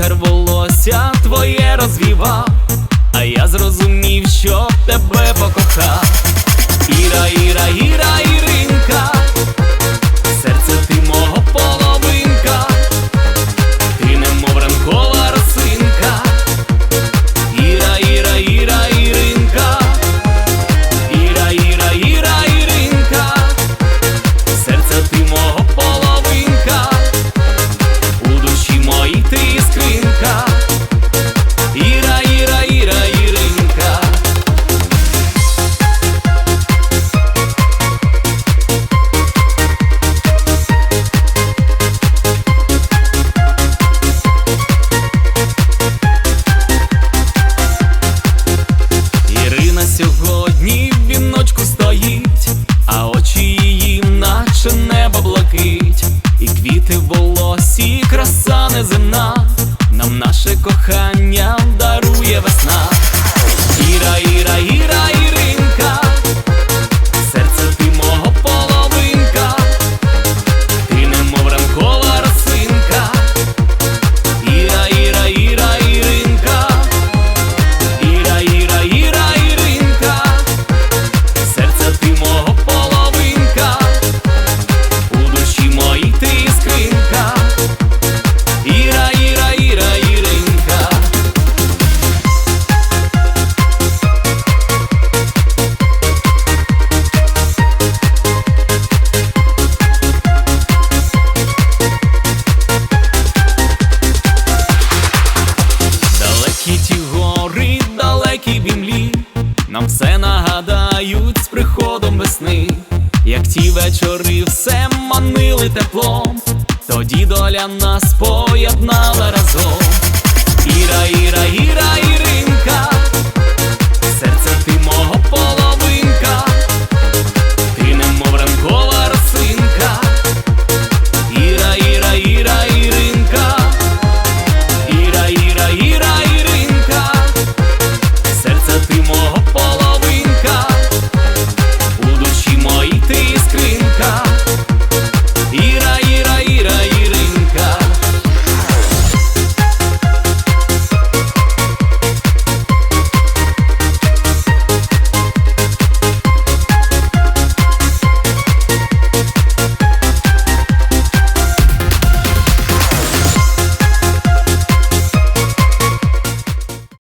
вітер волосся. Наше кохання дарує весна. Іра, Іра, Іра, нам все нагадають з приходом весни, як ті вечори все манили теплом, тоді доля нас поєднала разом. Іра, Іра, Іра, Іра.